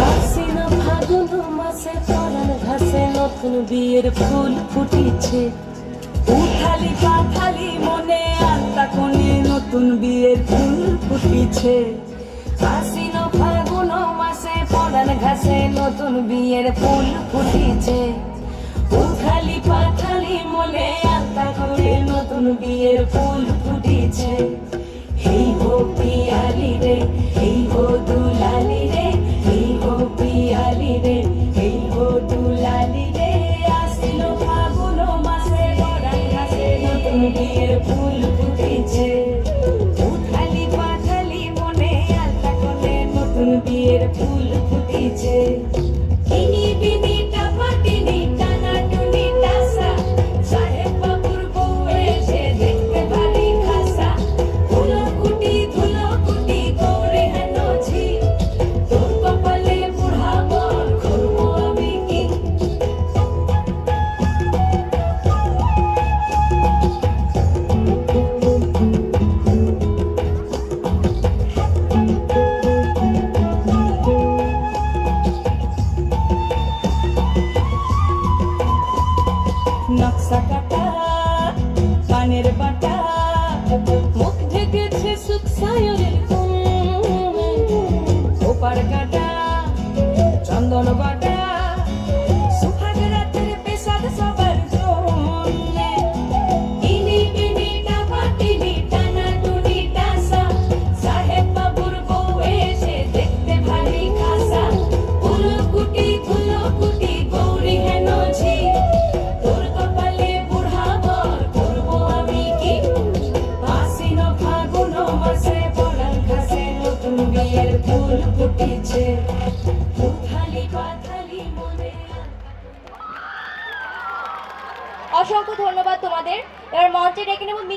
হাসিনা ফাগুন মাসে পরান ঘাসে নতুন বিয়ের ফুল ফুটিছে। উঠালি পাঠালি মনে আত্মা কোণে নতুন বিয়ের ফুল ফুটিছে। হাসিনা ফাগুন মাসে পরান ঘাসে নতুন বিয়ের ফুল ফুটিছে। উঠালি পাঠালি মনে আত্মা কোণে নতুন বিয়ের ফুল ফুটিছে। এই গো পিয়ালি রে এই গো বিয়ের ফুল ফুটেছে। উথালি পাথালি মনে আলতা কোণে নতুন বিয়ের নকশা কাটা পানের বাটা মুখ ঢেকেছে সুখ সায়নের ওপার অসংখ্য ধন্যবাদ তোমাদের। এবার মঞ্চে ডেকে নেব